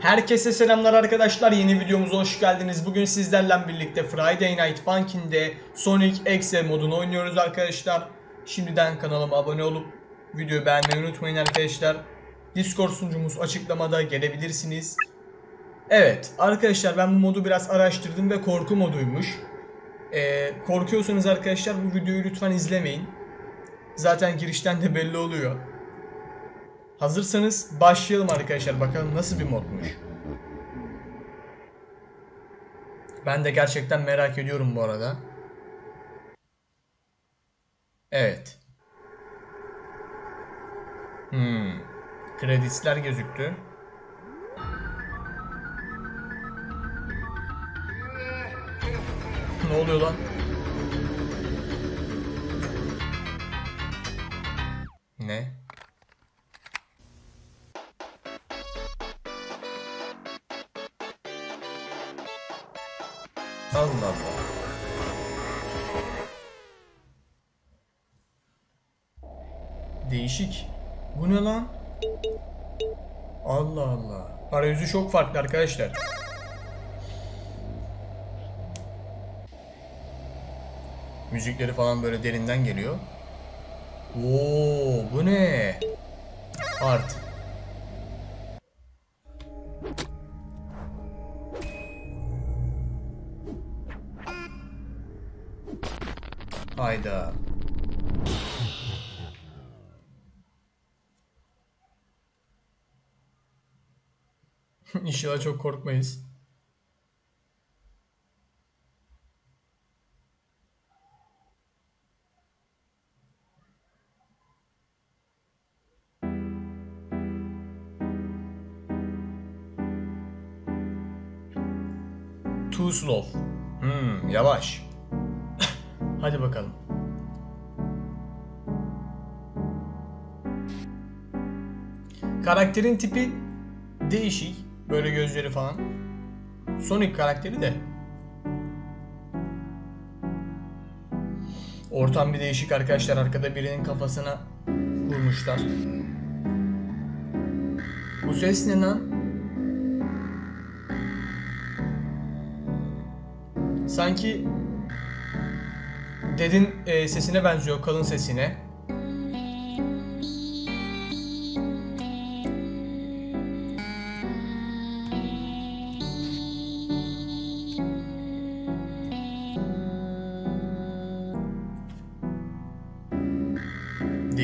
Herkese selamlar arkadaşlar. Yeni videomuza hoş geldiniz. Bugün sizlerle birlikte Friday Night Funkin'de Sonic Exe modunu oynuyoruz arkadaşlar. Şimdiden kanalıma abone olup videoyu beğenmeyi unutmayın arkadaşlar. Discord sunucumuz açıklamada gelebilirsiniz. Evet arkadaşlar ben bu modu biraz araştırdım ve korku moduymuş. Ee, korkuyorsanız arkadaşlar bu videoyu lütfen izlemeyin. Zaten girişten de belli oluyor. Hazırsanız başlayalım arkadaşlar. Bakalım nasıl bir modmuş. Ben de gerçekten merak ediyorum bu arada. Evet. Hmm. Kredisler gözüktü. ne oluyor lan? Ne? Değişik. Bu ne lan? Allah Allah. Arayüzü çok farklı arkadaşlar. Müzikleri falan böyle derinden geliyor. Oo, bu ne? Art. Hayda. İnşallah çok korkmayız. Too slow. Hmm, yavaş. Hadi bakalım. Karakterin tipi değişik. Böyle gözleri falan. Sonic karakteri de. Ortam bir değişik arkadaşlar. Arkada birinin kafasına vurmuşlar. Bu ses ne lan? Sanki Dedin e, sesine benziyor, kalın sesine.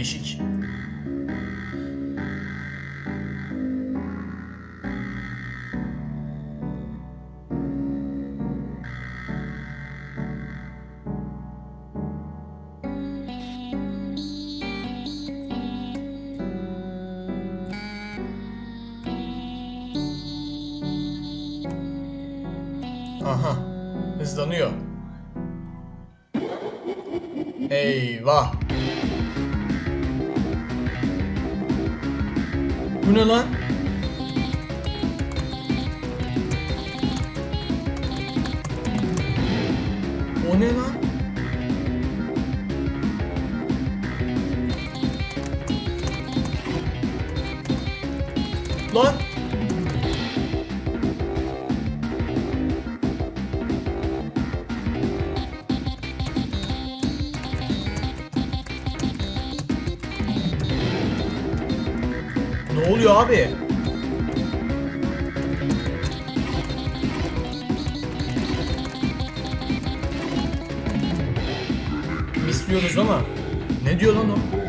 Değişik. Aha. Hızlanıyor. Eyvah. Bu ne lan? O ne lan? Ne oluyor abi? Misliyoruz ama ne diyor lan o?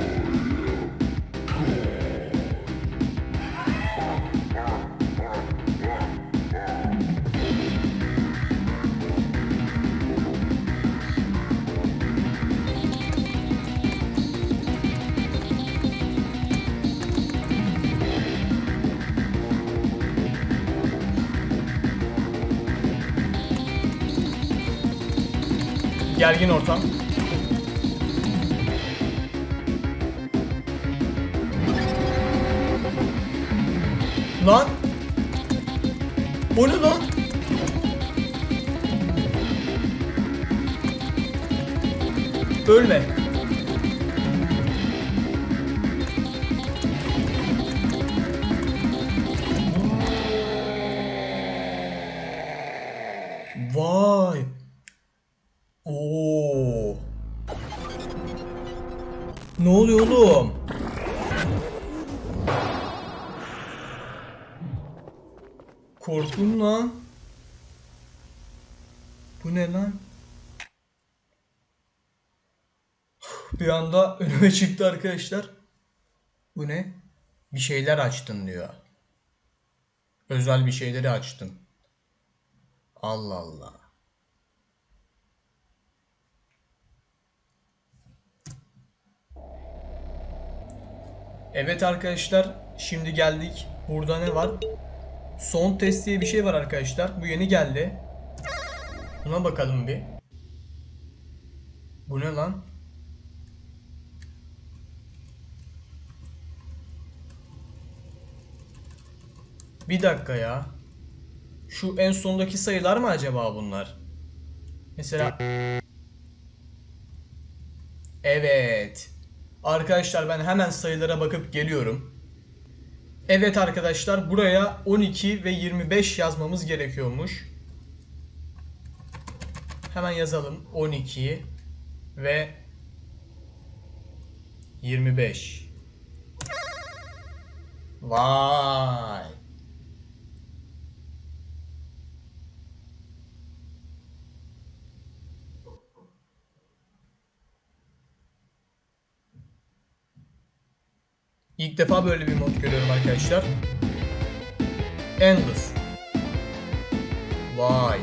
Gergin ortam. Lan! O ne lan? Ölme. Vay. Ne oluyor oğlum? Korktum lan. Bu ne lan? Bir anda önüme çıktı arkadaşlar. Bu ne? Bir şeyler açtın diyor. Özel bir şeyleri açtın. Allah Allah. Evet arkadaşlar, şimdi geldik. Burada ne var? Son test diye bir şey var arkadaşlar. Bu yeni geldi. Buna bakalım bir. Bu ne lan? Bir dakika ya. Şu en sondaki sayılar mı acaba bunlar? Mesela Evet. Arkadaşlar ben hemen sayılara bakıp geliyorum. Evet arkadaşlar buraya 12 ve 25 yazmamız gerekiyormuş. Hemen yazalım 12 ve 25. Vay. İlk defa böyle bir mod görüyorum arkadaşlar. Endless. Vay.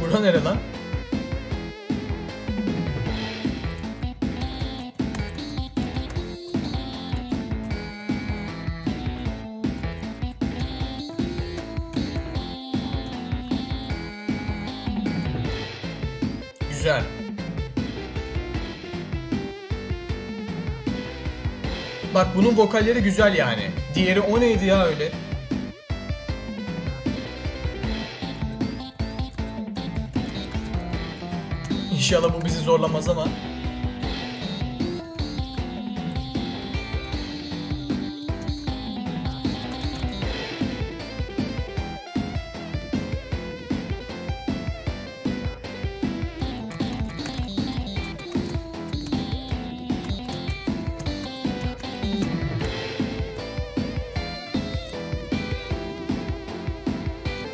Bura nere lan? Güzel. Bak bunun vokalleri güzel yani. Diğeri o neydi ya öyle? İnşallah bu bizi zorlamaz ama.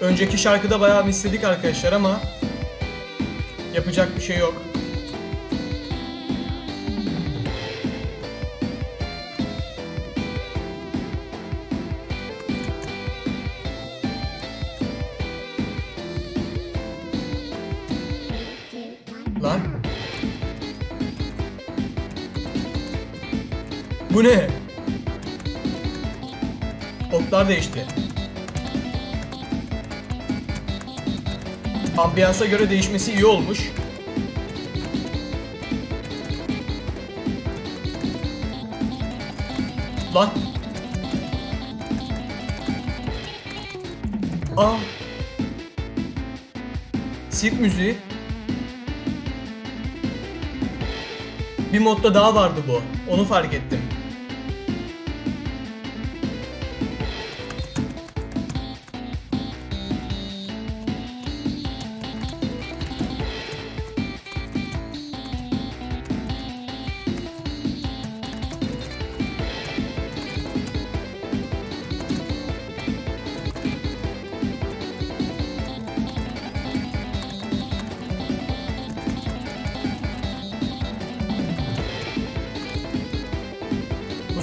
Önceki şarkıda bayağı bir istedik arkadaşlar ama yapacak bir şey yok. Lan. Bu ne? Oklar değişti. Ambiyansa göre değişmesi iyi olmuş. Lan. Aa. Sirk müziği. Bir modda daha vardı bu. Onu fark ettim.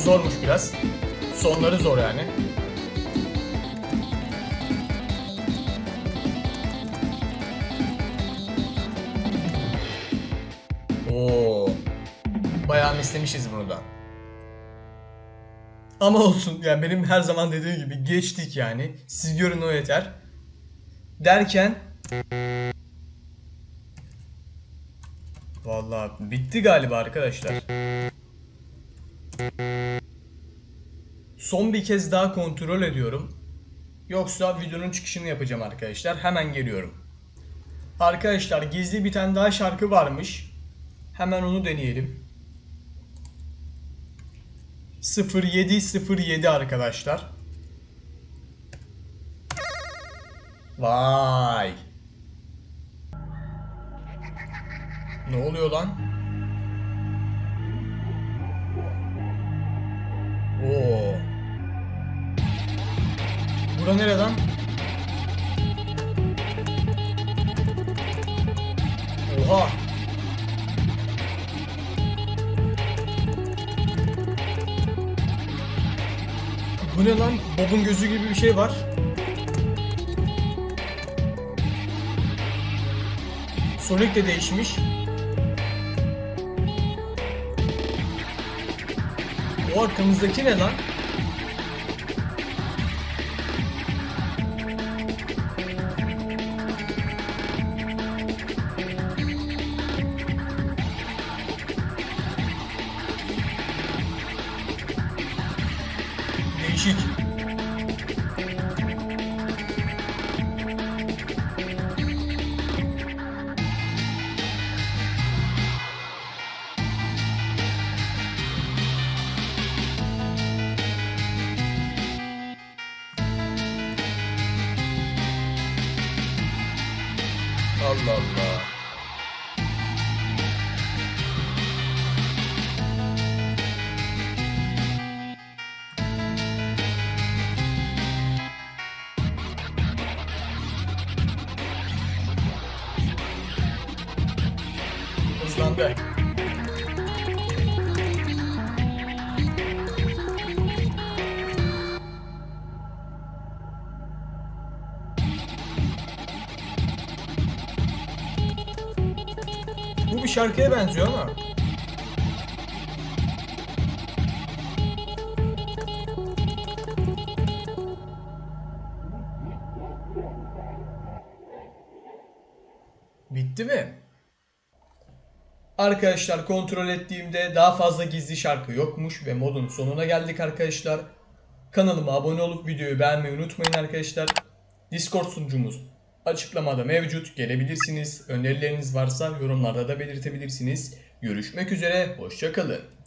Zormuş biraz. Sonları zor yani. Oo. Bayağı mislemişiz bunu da. Ama olsun yani benim her zaman dediğim gibi geçtik yani. Siz görün o yeter. Derken Vallahi bitti galiba arkadaşlar. Son bir kez daha kontrol ediyorum. Yoksa videonun çıkışını yapacağım arkadaşlar. Hemen geliyorum. Arkadaşlar gizli bir tane daha şarkı varmış. Hemen onu deneyelim. 0707 arkadaşlar. Vay. Ne oluyor lan? Oo. Bura nere lan? Oha. Bu ne lan? Bob'un gözü gibi bir şey var. Sonic de değişmiş. O arkamızdaki ne lan? Değişik. Allah Allah. Şarkıya benziyor ama. Bitti mi? Arkadaşlar kontrol ettiğimde daha fazla gizli şarkı yokmuş ve modun sonuna geldik arkadaşlar. Kanalıma abone olup videoyu beğenmeyi unutmayın arkadaşlar. Discord sunucumuz açıklamada mevcut. Gelebilirsiniz. Önerileriniz varsa yorumlarda da belirtebilirsiniz. Görüşmek üzere. Hoşçakalın.